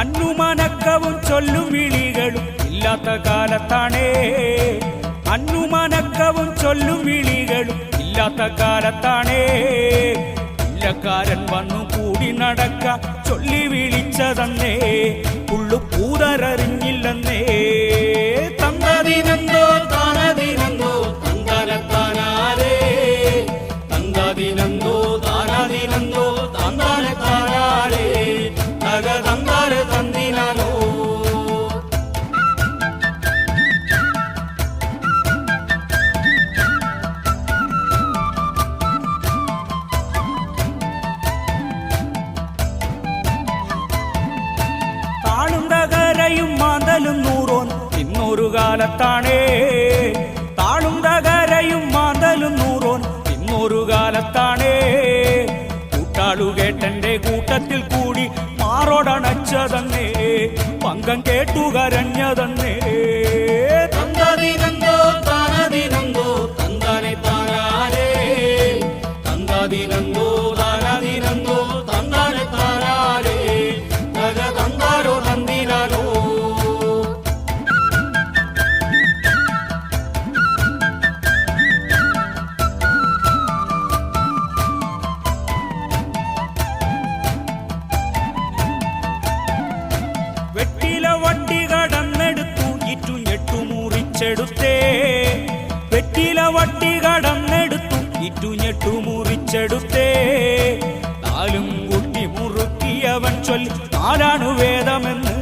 അന്നുമനക്കവും ചൊല്ലും വിളികളും ഇല്ലാത്ത കാലത്താണേ. അന്നുമനക്കവും ചൊല്ലും വിളികളും ഇല്ലാത്ത കാലത്താണേ. ഇല്ലക്കാരൻ വന്നു കൂടി നടക്ക ചൊല്ലി വിളിച്ചതന്നേ. താളുണ്ടകരയും മാന്തലും നൂറോൻ ഇന്നൊരു കാലത്താണേ. താളും തകരയും മാന്തലും നൂറോൻ ഇന്നൊരു കാലത്താണേ. കൂട്ടാളുകേട്ടന്റെ കൂട്ടത്തിൽ കൂടി മാറോടണച്ചതന്നേ. പങ്കം കേട്ടു മുറിച്ചെടുത്തേ. വെട്ടില വട്ടി കടന്നെടുത്തു ഇറ്റു ഞെട്ടു മുറിച്ചെടുത്തേ. നാലും കുട്ടി മുറുക്കിയവൻ ചൊല്ലി നാലാണ് വേദമെന്ന്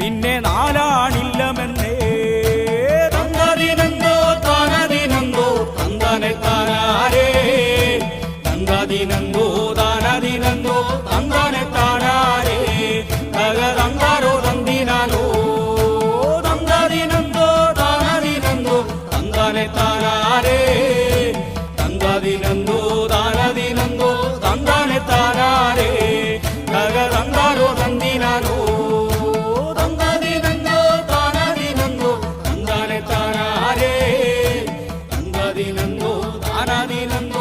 പിന്നെ നാലാണില്ലമെന്നേ. തന്തതിനെന്തോ താനതിനെന്തോ തന്തനെ താനാരേ. തന്തതിനെന്തോ தானாரே. தந்தாதி நந்தோ தானாதி நந்தோ தந்தானே தானாரே. தக தந்தாரோ தந்தினானோ தந்தாதி நந்தோ தானாதி நந்தோ தந்தானே தானாரே. தந்தாதி நந்தோ தானாதி நந்தோ.